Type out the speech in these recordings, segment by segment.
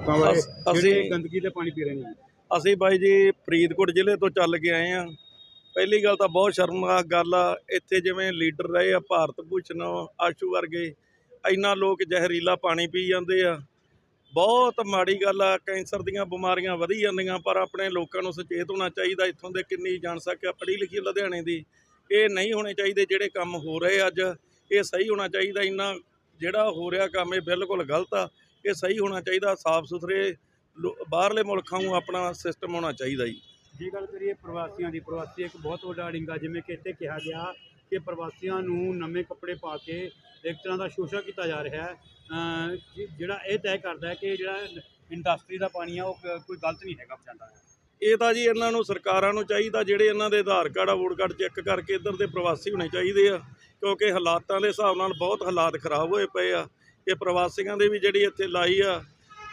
ਲੋਕਾਂ ਬਾਰੇ ਅਸ- ਅਸੀਂ- ਜਿਹੜੇ ਗੰਦਗੀ ਤੇ ਪਾਣੀ ਪੀ ਰਹੇ ਨੇ। ਅਸੀਂ ਬਾਈ ਜੀ ਫਰੀਦਕੋਟ ਜ਼ਿਲ੍ਹੇ ਤੋਂ ਚੱਲ ਕੇ ਆਏ ਆ ਪਹਿਲੀ ਗੱਲ ਤਾਂ ਬਹੁਤ ਸ਼ਰਮਨਾਕ ਗੱਲ ਆ ਇੱਥੇ ਜਿਵੇਂ ਲੀਡਰ ਰਹੇ ਆ ਭਾਰਤ ਭੂਸ਼ਣ ਆਸ਼ੂ ਵਰਗੇ ਇੰਨਾ ਲੋਕ ਜ਼ਹਿਰੀਲਾ ਪਾਣੀ ਪੀ ਜਾਂਦੇ ਆ। ਬਹੁਤ ਮਾੜੀ ਗੱਲ ਆ ਕੈਂਸਰ ਦੀਆਂ ਬਿਮਾਰੀਆਂ ਵਧੀ ਜਾਂਦੀਆਂ ਪਰ ਆਪਣੇ ਲੋਕਾਂ ਨੂੰ ਸੁਚੇਤ ਹੋਣਾ ਚਾਹੀਦਾ ਇੱਥੋਂ ਦੇ ਕਿੰਨੀ ਜਨਸੰਖਿਆ ਆ ਪੜ੍ਹੀ ਲਿਖੀ ਲੁਧਿਆਣੇ ਦੀ। ਇਹ ਨਹੀਂ ਹੋਣੇ ਚਾਹੀਦੇ ਜਿਹੜੇ ਕੰਮ ਹੋ ਰਹੇ ਅੱਜ ਇਹ ਸਹੀ ਹੋਣਾ ਚਾਹੀਦਾ ਇੰਨਾ ਜਿਹੜਾ ਹੋ ਰਿਹਾ ਕੰਮ ਇਹ ਬਿਲਕੁਲ ਗਲਤ ਆ। ਇਹ ਸਹੀ ਹੋਣਾ ਚਾਹੀਦਾ ਸਾਫ਼ ਸੁਥਰੇ ਬਾਹਰਲੇ ਮੁਲਕਾਂ ਨੂੰ ਆਪਣਾ ਸਿਸਟਮ ਹੋਣਾ ਚਾਹੀਦਾ ਜੀ। ਜੇ ਗੱਲ ਕਰੀਏ ਪ੍ਰਵਾਸੀਆਂ ਦੀ ਪ੍ਰਵਾਸੀ ਇੱਕ ਬਹੁਤ ਵੱਡਾ ਅੜਿੰਗਾ ਜਿਵੇਂ ਕਿ ਇੱਥੇ ਕਿਹਾ ਗਿਆ ਕਿ ਪ੍ਰਵਾਸੀਆਂ ਨੂੰ ਨਵੇਂ ਕੱਪੜੇ ਪਾ ਕੇ ਇੱਕ ਤਰ੍ਹਾਂ ਦਾ ਸ਼ੋਸ਼ਾ ਕੀਤਾ ਜਾ ਰਿਹਾ ਹੈ। ਜਿਹੜਾ ਇਹ ਤੈਅ ਕਰਦਾ ਹੈ ਕਿ ਜਿਹੜਾ ਇੰਡਸਟਰੀ ਦਾ ਪਾਣੀ ਆ ਉਹ ਕੋਈ ਗਲਤ ਨਹੀਂ ਹੈਗਾ ਪਹੁੰਚਾਉਂਦਾ ਇਹ ਤਾਂ ਜੀ ਇਹਨਾਂ ਨੂੰ ਸਰਕਾਰਾਂ ਨੂੰ ਚਾਹੀਦਾ ਜਿਹੜੇ ਇਹਨਾਂ ਦੇ ਆਧਾਰ ਕਾਰਡ ਆ ਵੋਟ ਕਾਰਡ ਚੈੱਕ ਕਰਕੇ ਇੱਧਰ ਦੇ ਪ੍ਰਵਾਸੀ ਹੋਣੇ ਚਾਹੀਦੇ ਆ ਕਿਉਂਕਿ ਹਾਲਾਤਾਂ ਦੇ ਹਿਸਾਬ ਨਾਲ ਬਹੁਤ ਹਾਲਾਤ ਖਰਾਬ ਹੋਏ ਪਏ ਆ। ਇਹ ਪ੍ਰਵਾਸੀਆਂ ਦੇ ਵੀ ਜਿਹੜੀ ਇੱਥੇ ਲਾਈ ਆ,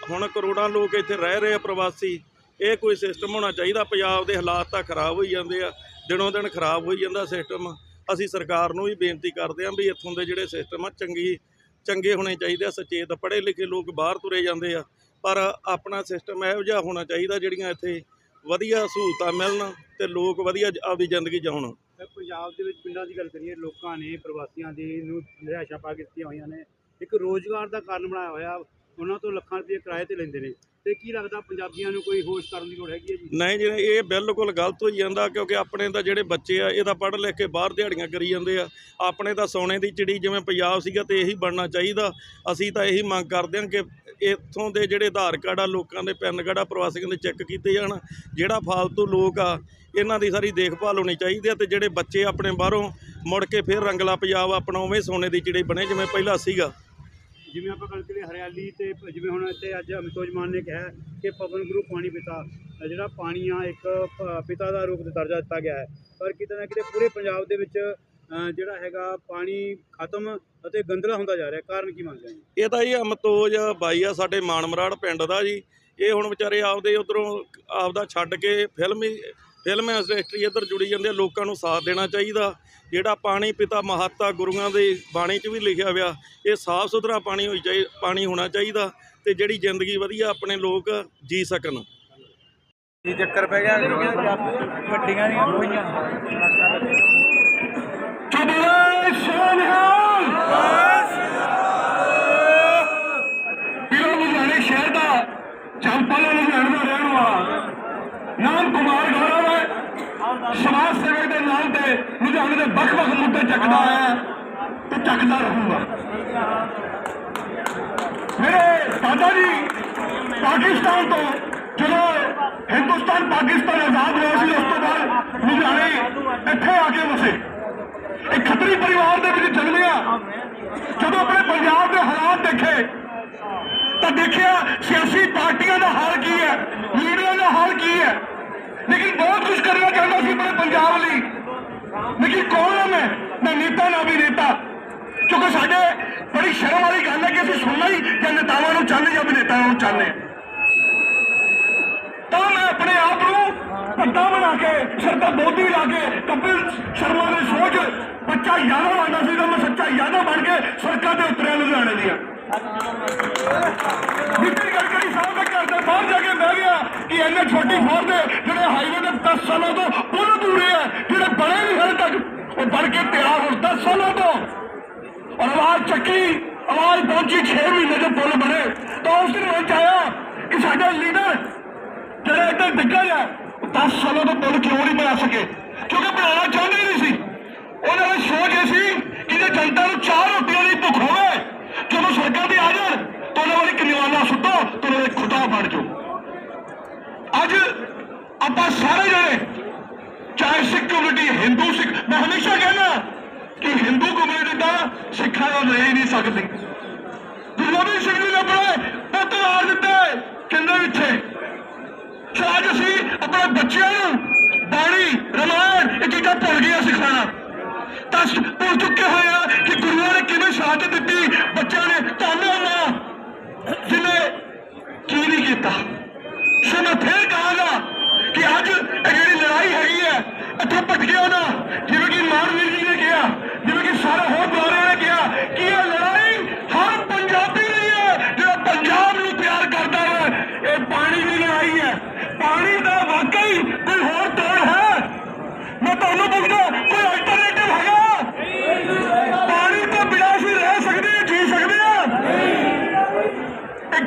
ਹੁਣ ਕਰੋੜਾਂ ਲੋਕ ਇੱਥੇ ਰਹਿ ਰਹੇ ਆ ਪ੍ਰਵਾਸੀ, ਇਹ ਕੋਈ ਸਿਸਟਮ ਹੋਣਾ ਚਾਹੀਦਾ, ਪੰਜਾਬ ਦੇ ਹਾਲਾਤ ਤਾਂ ਖਰਾਬ ਹੋਈ ਜਾਂਦੇ ਆ, ਦਿਨੋਂ ਦਿਨ ਖਰਾਬ ਹੋਈ ਜਾਂਦਾ ਸਿਸਟਮ ਅਸੀਂ ਸਰਕਾਰ ਨੂੰ ਵੀ ਬੇਨਤੀ ਕਰਦੇ ਹਾਂ ਵੀ ਇੱਥੋਂ ਦੇ ਜਿਹੜੇ ਸਿਸਟਮ ਆ, ਚੰਗੀ, ਚੰਗੇ ਹੋਣੇ ਚਾਹੀਦੇ ਆ, ਸਚੇਤ ਪੜ੍ਹੇ ਲਿਖੇ ਲੋਕ ਬਾਹਰ ਤੁਰੇ ਜਾਂਦੇ ਆ, ਪਰ ਆਪਣਾ ਸਿਸਟਮ ਇਹੋ ਜਿਹਾ ਹੋਣਾ ਚਾਹੀਦਾ ਜਿਹੜੀਆਂ ਇੱਥੇ ਵਧੀਆ ਸਹੂਲਤਾਂ ਮਿਲਣ ਤੇ ਲੋਕ ਵਧੀਆ ਆਪਦੀ ਜ਼ਿੰਦਗੀ ਜਿਉਣ। ਤੇ ਪੰਜਾਬ ਦੇ ਵਿੱਚ ਪਿੰਡਾਂ ਦੀ ਗੱਲ ਕਰੀਏ, ਲੋਕਾਂ ਨੇ ਪ੍ਰਵਾਸੀਆਂ ਦੀ ਨੂੰ ਰਿਹਾਇਸ਼ਾਂ ਪਾ ਕੇ ਦਿੱਤੀਆਂ ਹੋਈਆਂ ਨੇ ਇੱਕ ਰੋਜ਼ਗਾਰ ਦਾ ਕਾਰਨ ਬਣਾਇਆ ਹੋਇਆ, ਉਹਨਾਂ ਤੋਂ ਲੱਖਾਂ ਰੁਪਏ ਕਿਰਾਏ ਤੇ ਲੈਂਦੇ ਨੇ। ਤੇ ਕੀ ਲੱਗਦਾ ਪੰਜਾਬੀਆਂ ਨੂੰ ਕੋਈ ਹੋਸ਼ ਕਰਨ ਦੀ ਲੋੜ ਹੈਗੀ ਹੈ ਜੀ? ਨਹੀਂ ਜੀ, ਇਹ ਬਿਲਕੁਲ ਗਲਤ ਹੋਈ ਜਾਂਦਾ ਕਿਉਂਕਿ ਆਪਣੇ ਤਾਂ ਜਿਹੜੇ ਬੱਚੇ ਆ, ਇਹ ਤਾਂ ਪੜ੍ਹ ਲਿਖ ਕੇ ਬਾਹਰ ਦਿਹਾੜੀਆਂ ਕਰੀ ਜਾਂਦੇ ਆ। ਆਪਣੇ ਤਾਂ ਸੋਨੇ ਦੀ ਚਿੜੀ ਜਿਵੇਂ ਪੰਜਾਬ ਸੀਗਾ ਤੇ ਇਹੀ ਬਣਨਾ ਚਾਹੀਦਾ। ਅਸੀਂ ਤਾਂ ਇਹੀ ਮੰਗ ਕਰਦੇ ਹਾਂ ਕਿ ਇੱਥੋਂ ਦੇ ਜਿਹੜੇ ਆਧਾਰ ਕਾਰਡ ਆ, ਲੋਕਾਂ ਦੇ ਪੈਨ ਕਾਰਡ ਆ, ਪ੍ਰਵਾਸੀਆਂ ਦੇ ਚੈੱਕ ਕੀਤੇ ਜਾਣ। ਜਿਹੜਾ ਫਾਲਤੂ ਲੋਕ ਆ, ਇਹਨਾਂ ਦੀ ਸਾਰੀ ਦੇਖਭਾਲ ਹੋਣੀ ਚਾਹੀਦੀ ਆ ਤੇ ਜਿਹੜੇ ਬੱਚੇ ਆਪਣੇ ਬਾਹਰੋਂ ਮੁੜ ਕੇ ਫਿਰ ਰੰਗਲਾ ਪੰਜਾਬ ਆਪਣਾ ਉਵੇਂ ਸੋਨੇ ਦੀ ਚਿੜੀ ਬਣੇ, ਜਿਵੇਂ ਪਹਿਲਾਂ ਸੀਗਾ। ਜਿਵੇਂ ਆਪਾਂ ਗੱਲ ਕਰੀਏ ਹਰਿਆਲੀ ਤੇ ਜਿਵੇਂ ਹੁਣ ਇੱਥੇ ਅੱਜ ਅਮਿਤੋਜ ਮਾਨ ਨੇ ਕਿਹਾ ਕਿ ਪਵਨ ਗੁਰੂ ਪਾਣੀ ਪਿਤਾ, ਜਿਹੜਾ ਪਾਣੀ ਆ ਇੱਕ ਪਿਤਾ ਦਾ ਰੂਪ ਦਰਜਾ ਦਿੱਤਾ ਗਿਆ ਹੈ। ਪਰ ਕਿਤੇ ਨਾ ਕਿਤੇ ਪੂਰੇ ਪੰਜਾਬ ਦੇ ਵਿੱਚ ਜਿਹੜਾ ਹੈਗਾ ਪਾਣੀ ਖਤਮ ਅਤੇ ਗੰਦਲਾ ਹੁੰਦਾ ਜਾ ਰਿਹਾ। ਕਾਰਨ ਕੀ ਮੰਨਦੇ ਹੋ ਇਹ ਤਾਂ ਜੀ ਅਮਤੋਜ ਬਾਈ ਆ ਸਾਡੇ ਮਾਨਮਰਾੜ ਪਿੰਡ ਦਾ ਜੀ। ਇਹ ਹੁਣ ਵਿਚਾਰੇ ਆਪਦੇ ਉਧਰੋਂ ਆਪਦਾ ਛੱਡ ਕੇ ਫਿਲਮੀ ਫਿਲਮ ਇੰਡਸਟਰੀ ਇੱਧਰ ਜੁੜੀ ਜਾਂਦੀ ਹੈ, ਲੋਕਾਂ ਨੂੰ ਸਾਥ ਦੇਣਾ ਚਾਹੀਦਾ। ਜਿਹੜਾ ਪਾਣੀ ਪਿਤਾ ਮਹੱਤਾ ਗੁਰੂਆਂ ਦੇ ਬਾਣੀ 'ਚ ਵੀ ਲਿਖਿਆ ਹੋਇਆ, ਇਹ ਸਾਫ਼ ਸੁਥਰਾ ਪਾਣੀ ਹੋਈ ਚਾਹੀ, ਪਾਣੀ ਹੋਣਾ ਚਾਹੀਦਾ ਤੇ ਜਿਹੜੀ ਜ਼ਿੰਦਗੀ ਵਧੀਆ ਆਪਣੇ ਲੋਕ ਜੀ ਸਕਣ। ਕੀ ਚੱਕਰ ਪੈ ਗਿਆ? ਗੱਡੀਆਂ ਦੀਆਂ ਖੋਈਆਂ ਚੁਬਲੇ ਸੋਨਿਹਾਲ ਵੀਰੋ ਲੁਧਿਆਣੇ ਸ਼ਹਿਰ ਦਾ ਚੰਪਾਲਾ ਲੁਧਿਆਣੇ ਦਾ ਰਹਿਣ ਵਾਲਾ ਨਾਮ ਕੁਮਾਰ ਗੌਰਵ ਹੈ ਸਮਾਜ ਸੇਵਕ ਦੇ ਨਾਮ ਤੇ ਲੁਧਿਆਣੇ ਦੇ ਵੱਖ-ਵੱਖ ਮੁੱਦੇ ਚੱਕਦਾ ਆਇਆ ਤੇ ਚੱਕਦਾ ਰਹੂਗਾ। ਮੇਰੇ ਦਾਦਾ ਜੀ ਪਾਕਿਸਤਾਨ ਤੋਂ ਜਦੋਂ ਹਿੰਦੁਸਤਾਨ ਪਾਕਿਸਤਾਨ ਆਜ਼ਾਦ ਹੋਇਆ ਸੀ, ਉਸ ਤੋਂ ਬਾਅਦ ਲੁਧਿਆਣੇ ਇੱਥੇ ਆ ਕੇ ਵਸੇ। ਇੱਕ ਖੱਤਰੀ ਪਰਿਵਾਰ ਦੇ ਵਿੱਚ ਜਨਮਿਆ ਜਦੋਂ ਆਪਣੇ ਪੰਜਾਬ ਦੇ ਹਾਲਾਤ ਦੇਖੇ, ਤਾਂ ਦੇਖਿਆ ਸਿਆਸੀ ਪਾਰਟੀਆਂ ਦਾ ਹਾਲ ਕੀ ਹੈ, ਲੀਡਰਾਂ ਦਾ ਹਾਲ ਕੀ ਹੈ। ਲੇਕਿਨ ਬਹੁਤ ਕੁਝ ਕਰਨਾ ਚਾਹੁੰਦਾ ਸੀ ਆਪਣੇ ਪੰਜਾਬ ਲਈ। ਲੇਕਿਨ ਕੌਣ ਹਾਂ ਮੈਂ ਮੈਂ ਨੇਤਾ ਨਾ ਵੀ ਨੇਤਾ ਕਿਉਂਕਿ ਸਾਡੇ ਬੜੀ ਸ਼ਰਮ ਵਾਲੀ ਗੱਲ ਹੈ ਕਿ ਅਸੀਂ ਸੁਣਨਾ ਹੀ ਜਾਂ ਨੇਤਾਵਾਂ ਨੂੰ ਚਾਹੁੰਦੇ ਜਾਂ ਨੇਤਾਵਾਂ ਨੂੰ ਚਾਹੁੰਦੇ ਤਾਂ ਮੈਂ ਆਪਣੇ ਆਪ ਨੂੰ ਵੱਡਾ ਬਣਾ ਕੇ ਸਿਰ ਤੇ ਬੋਧੀ ਲਾ ਕੇ ਕਪਿਲ ਸ਼ਰਮਾ ਦੀ ਸੋਚ ਬੱਚਾ ਯਾਦਵ ਬਣਦਾ ਸੀ ਤਾਂ ਮੈਂ ਸੱਚਾ ਯਾਦਵ ਬਣ ਕੇ ਸੜਕਾਂ ਤੇ ਉਤਰਿਆ ਲੁਧਿਆਣੇ ਦੀਆਂ ਨਿਤਿਨ ਗਡਕਰੀ ਸਾਹਿਬ ਦੇ ਘਰ ਦੇ ਬਾਹਰ ਜਾ ਕੇ ਬਹਿ ਗਿਆ ਕਿ ਇੰਨੇ ਛੋਟੀ ਫੌਜ ਦੇ ਜਿਹੜੇ ਹਾਈਵੇ ਦੇ 10 ਸਾਲਾਂ ਤੋਂ ਪੁਲ ਦੂਰੇ ਆ ਜਿਹੜੇ ਬਣੇ ਨਹੀਂ ਹਲੇ ਤੱਕ, ਉਹ ਬਣ ਕੇ ਤਿਆਰ ਹੋ 10 ਸਾਲਾਂ ਤੋਂ। ਔਰ ਆਵਾਜ਼ ਚੱਕੀ, ਆਵਾਜ਼ ਪਹੁੰਚੀ 6 ਮਹੀਨੇ ਦੇ ਪੁਲ ਬਣੇ। ਤਾਂ ਉਸ ਦਿਨ ਵਿੱਚ ਆਇਆ ਕਿ ਸਾਡੇ ਲੀਡਰ ਜਿਹੜੇ ਇੱਥੇ ਡਿੱਗਣ ਆ 10 ਸਾਲਾਂ ਤੋਂ ਪੁਲ ਕਿਉਂ ਨਹੀਂ ਬਣਾ ਸਕੇ? ਕਿਉਂਕਿ ਬਣਾਉਣਾ ਚਾਹੁੰਦੇ ਨਹੀਂ ਸੀ। ਉਹਨਾਂ ਦੀ ਸੋਚ ਇਹ ਸੀ ਕਿ ਜੇ ਜਨਤਾ ਨੂੰ ਚਾਰ ਰੋਟੀਆਂ ਦੀ ਭੁੱਖ ਹੋਵੇ, ਜਦੋਂ ਸੜਕਾਂ ਤੇ ਆ ਜਾਣ, ਤਾਂ ਉਹਨਾਂ ਵਾਲੀ ਕਿੰਨਵਾਲਾ ਸੁੱਟੋ, ਤੇ ਉਹਨਾਂ ਦੇ ਖੁਦਾ ਬਣ ਜਾਓ। ਅੱਜ ਆਪਾਂ ਸਾਰੇ ਜਣੇ, ਚਾਹੇ ਸਿੱਖ ਕਮਿਊਨਿਟੀ ਹਿੰਦੂ ਸਿੱਖ, ਮੈਂ ਹਮੇਸ਼ਾ ਕਹਿੰਦਾ ਕਿ ਹਿੰਦੂ ਕਮਿਊਨਿਟੀ ਤਾਂ ਸਿੱਖਾਂ ਨਾਲ ਰਹਿ ਨਹੀਂ ਸਕਦੀ। ਗੁਰੂ ਗੋਬਿੰਦ ਸਿੰਘ ਜੀ ਨੇ ਆਪਣੇ ਪੁੱਤ ਮਾਰ ਦਿੱਤੇ ਕਿੰਨੇ ਇੱਥੇ ਸੋ ਅੱਜ ਅਸੀਂ ਆਪਣੇ ਬੱਚਿਆਂ ਨੂੰ ਬਾਣੀ, ਰਮਾਇਣ, ਇਹ ਚੀਜ਼ਾਂ ਭੁੱਲ ਗਏ ਸਿਖਾਣਾ ਤਾਂ ਭੁੱਲ ਚੁੱਕੇ ਹੋਏ ਆ ਕਿ ਗੁਰੂਆਂ ਨੇ ਕਿਵੇਂ ਸ਼ਹਾਦਤ ਦਿੱਤੀ ਬੱਚਿਆਂ ਨੇ ਤੁਹਾਨੂੰ ਨਾ ਜਿਹਨੇ ਕੀ ਨਹੀਂ ਕੀਤਾ ਸੋ ਮੈਂ ਫੇਰ ਕਹਾਂਗਾ ਕਿ ਅੱਜ ਇਹ ਜਿਹੜੀ ਲੜਾਈ ਹੈਗੀ ਹੈ ਇੱਥੋਂ ਭਟਕਿਓ ਨਾ ਜਿਵੇਂ ਕਿ ਮਾਨਵੀਰ ਜੀ ਨੇ ਕਿਹਾ ਜਿਵੇਂ ਕਿ ਸਾਰੇ ਹੋਰ ਦੁਆਰੇ ਨੇ ਕਿਹਾ ਕਿ ਇਹ ਲੜਾਈ ਹਰ ਪੰਜਾਬੀ ਲਈ ਹੈ ਜਿਹੜਾ ਪੰਜਾਬ ਨੂੰ ਪਿਆਰ ਕਰਦਾ ਹੈ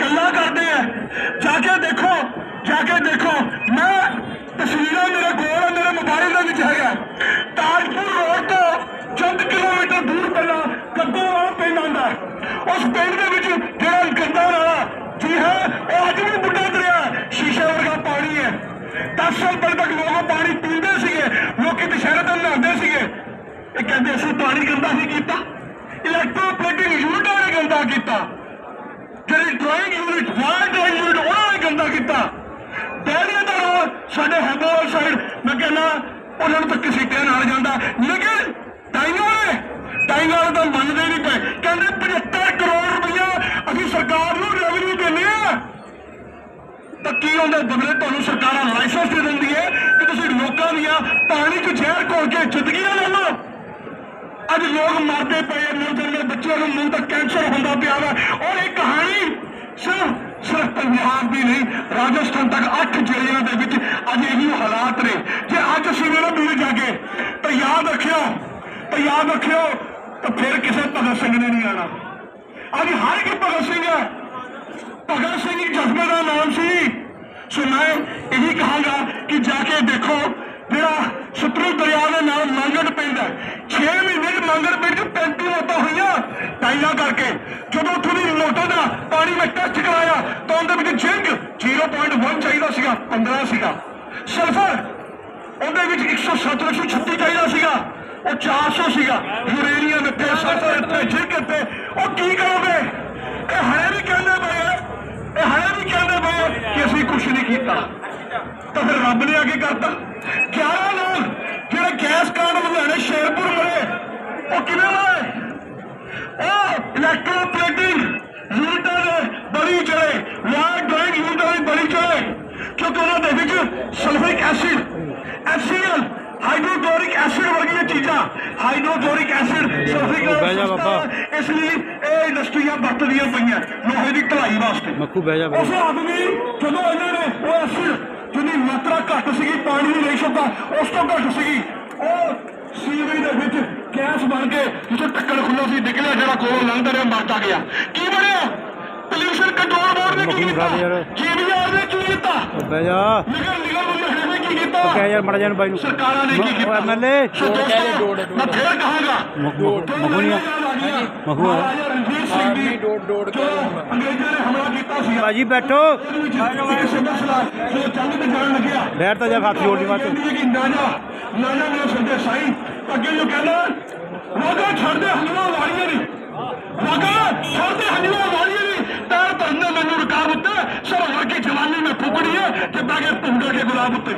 ਗੱਲਾਂ ਕਰਦੇ ਆ। ਜਾ ਕੇ ਦੇਖੋ, ਜਾ ਕੇ ਦੇਖੋ। ਮੈਂ ਤਸਵੀਰਾਂ ਮੇਰੇ ਕੋਲ ਮੇਰੇ ਮੋਬਾਈਲ ਦੇ ਵਿੱਚ ਹੈਗਾ ਤਾਜਪੁਰ ਰੋਡ ਤੋਂ ਚੰਦ ਕਿਲੋਮੀਟਰ ਦੂਰ ਪਹਿਲਾਂ ਕੱਦੂ ਵਾਲਾ ਪਿੰਡ ਆਉਂਦਾ। ਉਸ ਪਿੰਡ ਦੇ ਵਿੱਚ ਜਿਹੜਾ ਗੰਦਾ ਨਾਲਾ, ਜੀ ਹੈ, ਉਹ ਅੱਜ ਵੀ ਬੁੱਢਾ ਦਰਿਆ ਸ਼ੀਸ਼ੇ ਵਰਗਾ ਪਾਣੀ ਹੈ। 10 ਸਾਲ ਪਹਿਲਾਂ ਤੱਕ ਲੋਕ ਉਹ ਪਾਣੀ ਪੀਂਦੇ ਸੀਗੇ, ਲੋਕੀ ਦੁਸ਼ਹਿਰੇ ਤੇ ਨਹਾਉਂਦੇ ਸੀਗੇ। ਇਹ ਕਹਿੰਦੇ ਅਸੀਂ ਪਾਣੀ ਗੰਦਾ ਨਹੀਂ ਕੀਤਾ ਇਲੈਕਟ੍ਰੋਪਲੇਟਿੰਗ ਯੂਨਿਟਾਂ ਨੇ ਗੰਦਾ ਕੀਤਾ। ਜਿਹੜੀ drawing unit wire drawing unit ਉਹਨਾਂ ਨੇ ਗੰਦਾ ਕੀਤਾ। ਡੈਰੀਆਂ ਦਾ ਰੋਲ ਸਾਡੇ ਹੈਬੋਲ ਸਾਈਡ, ਮੈਂ ਕਹਿੰਦਾ, ਉਹਨਾਂ ਨੂੰ ਤਾਂ ਕਿਸੇ ਨਾਲ ਜਾਂਦਾ। ਲੇਕਿਨ ਟਾਈਗਰ ਨੇ ਟਾਈਗਰ ਤਾਂ ਮੰਨਦੇ ਨਹੀਂ ਪਏ। ਕਹਿੰਦੇ 75 ਕਰੋੜ ਰੁਪਇਆ ਅਸੀਂ ਸਰਕਾਰ ਨੂੰ ਰੈਵਨਿਊ ਦਿੰਦੇ ਆ। ਤਾਂ ਕੀ ਉਹਦੇ ਬਦਲੇ ਤੁਹਾਨੂੰ ਸਰਕਾਰਾਂ ਲਾਇਸੈਂਸ ਦੇ ਦਿੰਦੀ ਹੈ ਕਿ ਤੁਸੀਂ ਲੋਕਾਂ ਦੀਆਂ ਪਾਣੀ 'ਚ ਜ਼ਹਿਰ ਘੋਲ ਕੇ ਜ਼ਿੰਦਗੀਆਂ ਲੈ ਲਓ? ਅੱਜ ਲੋਕ ਮਰਦੇ ਪਏ ਆ ਨੌਜਵਾਨ ਦੇ ਬੱਚਿਆਂ ਨੂੰ ਮੂੰਹ ਤੱਕ ਕੈਂਸਰ ਹੁੰਦਾ ਪਿਆ ਵਾ ਔਰ ਇਹ ਕਹਾਣੀ ਸਿਰਫ ਸਿਰਫ ਪੰਜਾਬ ਦੀ ਨਹੀਂ ਰਾਜਸਥਾਨ ਤੱਕ ਅੱਠ ਜ਼ਿਲ੍ਹਿਆਂ ਦੇ ਵਿੱਚ ਅੱਜ ਇਹੀ ਹਾਲਾਤ ਨੇ ਜੇ ਅੱਜ ਅਸੀਂ ਮੇਰਾ ਵੀਰ ਜਾਗੇ ਤਾਂ ਯਾਦ ਰੱਖਿਓ ਤਾਂ ਯਾਦ ਰੱਖਿਓ ਤਾਂ ਫਿਰ ਕਿਸੇ ਭਗਤ ਸਿੰਘ ਨੇ ਨਹੀਂ ਆਣਾ ਅੱਜ ਹਰ ਇੱਕ ਭਗਤ ਸਿੰਘ ਹੈ ਭਗਤ ਸਿੰਘ ਇੱਕ ਜਜ਼ਬੇ ਦਾ ਨਾਮ ਸੀ ਸੋ ਮੈਂ ਇਹੀ ਕਹਾਂਗਾ ਕਿ ਜਾ ਕੇ ਦੇਖੋ ਜਿਹੜਾ ਸਤਲੁਜ ਦਰਿਆ ਦੇ ਨਾਲ ਮੰਗਣ ਪਿੰਡ ਹੈ 6 ਮਹੀਨੇ ਚ ਮੰਗਣ ਪਿੰਡ 35 ਮੌਤਾਂ ਹੋਈਆਂ। ਟਾਈਲਾਂ ਕਰਕੇ ਜਦੋਂ ਉੱਥੋਂ ਦੀ ਮੋਟਰ ਦਾ ਪਾਣੀ ਮੈਂ ਟੈਸਟ ਕਰਾਇਆ, ਤਾਂ ਉਹਦੇ ਵਿੱਚ ਜ਼ਿੰਕ 0.1 ਚਾਹੀਦਾ ਸੀਗਾ 15 ਸੀਗਾ। ਸਲਫਰ ਉਹਦੇ ਵਿੱਚ 107 136 ਚਾਹੀਦਾ ਸੀਗਾ। ਉਹ 400 ਸੀਗਾ। ਯੂਰੇਨੀਅਮ ਇੱਥੇ ਸਲਫਰ ਇੱਥੇ ਜ਼ਿੰਕ ਇੱਥੇ। ਉਹ ਕੀ ਕਰੋਗੇ? ਇਹ ਹਲੇ ਵੀ ਕਹਿੰਦੇ ਪਏ ਇਹ ਹਲੇ ਵੀ ਕਹਿੰਦੇ ਪਏ ਕਿ ਅਸੀਂ ਕੁਝ ਨਹੀਂ ਕੀਤਾ। ਤਾਂ ਫਿਰ ਰੱਬ ਨੇ ਅੱਗੇ ਕਰਤਾ। ਗੈਸ ਕਾਰਨ ਲੁਧਿਆਣੇ ਸ਼ੇਰਪੁਰ ਮਰੇ ਉਹ ਕਿਵੇਂ ਮਰੇ ਉਹ ਇਲੈਕਟ੍ਰੋਪਲੇਟਿੰਗ ਯੂਨਿਟਾਂ ਦੇ ਬੜੀ ਚਲੇ। ਵਾਇਰ ਡਰਾਇੰਗ ਯੂਨਿਟਾਂ ਦੀ ਬੜੀ ਚਲੇ। ਕਿਉਂਕਿ ਉਹਨਾਂ ਦੇ ਵਿੱਚ ਸਲਫਿਕ ਐਸਿਡ ਐਫਸੀਐਲ ਹਾਈਡਰੋਕਲੋਰਿਕ ਐਸਿਡ ਵਰਗੀਆਂ ਚੀਜ਼ਾਂ। ਹਾਈਡਰੋਕਲੋਰਿਕ ਐਸਿਡ ਸਲਫਿਕ ਬਾਬਾ। ਇਸ ਲਈ ਇਹ ਇੰਡਸਟਰੀਆਂ ਵਰਤਦੀਆਂ ਪਈਆਂ ਲੋਹੇ ਦੀ ਢਲਾਈ ਵਾਸਤੇ। ਮੱਖੂ ਬਹਿ ਜਾ ਉਸ ਆਦਮੀ ਜਦੋਂ ਇਹਨਾਂ ਨੇ ਉਹ ਐਸਿਡ ਜਿਹਦੀ ਮਾਤਰਾ ਘੱਟ ਸੀਗੀ ਪਾਣੀ ਦੀ ਰੇਸ਼ੋ ਦਾ ਉਸ ਤੋਂ ਘੱਟ ਸੀਗੀ ਉਹ ਸੀਵਰੇਜ ਦੇ ਵਿੱਚ ਗੈਸ ਬਣ ਕੇ ਜਿੱਥੇ ਟੱਕਰ ਖੁੱਲਾ ਸੀ ਨਿਕਲਿਆ ਜਿਹੜਾ ਕੋਲ ਲੰਘਦਾ ਰਿਹਾ ਮਰਦਾ ਗਿਆ ਕੀ ਬਣਿਆ ਪੋਲਿਊਸ਼ਨ ਕੰਟਰੋਲ ਬੋਰਡ ਨੇ ਕੀ ਮੱਖੂ ਕੀਤਾ ਖਾ ਦੇ ਯਾਰ। ਜੀਵੀਆਰ ਨੇ ਕੀ ਕੀਤਾ ਉਹ ਬਹਿ ਜਾ ਨਿਗਰ ਨਿਗਰ ਮੁੰਡੇ ਨੇ ਕੀ ਕੀਤਾ ਉਹ ਕਹਿ ਯਾਰ ਮੜ ਜਾਣ ਬਾਈ ਨੂੰ ਸਰਕਾਰਾਂ ਨੇ ਕੀ ਕੀਤਾ ਐਮਐਲਏ ਸੋ ਦੋਸਤੋ ਮੈਂ ਫੇਰ ਕਹਾਂਗਾ ਮੱਖੂ ਮੱਖੂ ਨਹੀਂ ਆ ਮੱਖੂ ਆ। ਮਹਾਰਾਜਾ ਰਣਜੀਤ ਸਿੰਘ ਦੀ ਡੋਡ ਡੋਡ ਜੋ ਅੰਗਰੇਜ਼ਾਂ ਨੇ ਹਮਲਾ ਕੀਤਾ ਸੀ ਬਾਜੀ ਬੈਠੋ ਜੋ ਜੰਗ ਤੇ ਜਾਣ ਲੱਗਿਆ ਬੈਠ ਤਾਂ ਜਾ ਹੱਥ ਜੋੜਨੀ ਬਾਤ ਕਹਿੰਦੀ ਹੈ ਕਿ ਨਾਨਾ ਨਾਨਾ ਮੇਰੇ ਸੰਦੇ ਸਾਈ ਅੱਗੇ ਜੋ ਕਹਿੰਦਾ ਵਾਗਾ ਛੱਡਦੇ ਹੰਝੂਆਂ ਵਾਲੀਆਂ ਨਹੀਂ ਵਾਗਾ ਛੱਡਦੇ ਹੰਝੂਆਂ ਵਾਲੀਆਂ ਨਹੀਂ ਪੈਰ ਧਰਨੇ ਮੈਨੂੰ ਰਕਾਬ ਉੱਤੇ ਸਰਵਰ ਕੀ ਜਵਾਨੀ ਮੈਂ ਫੁਕੜੀ ਹੈ ਤੇ ਬੈਗੇ ਭੁੰਗਾ ਕੇ ਗੁਲਾਬ ਉੱਤੇ।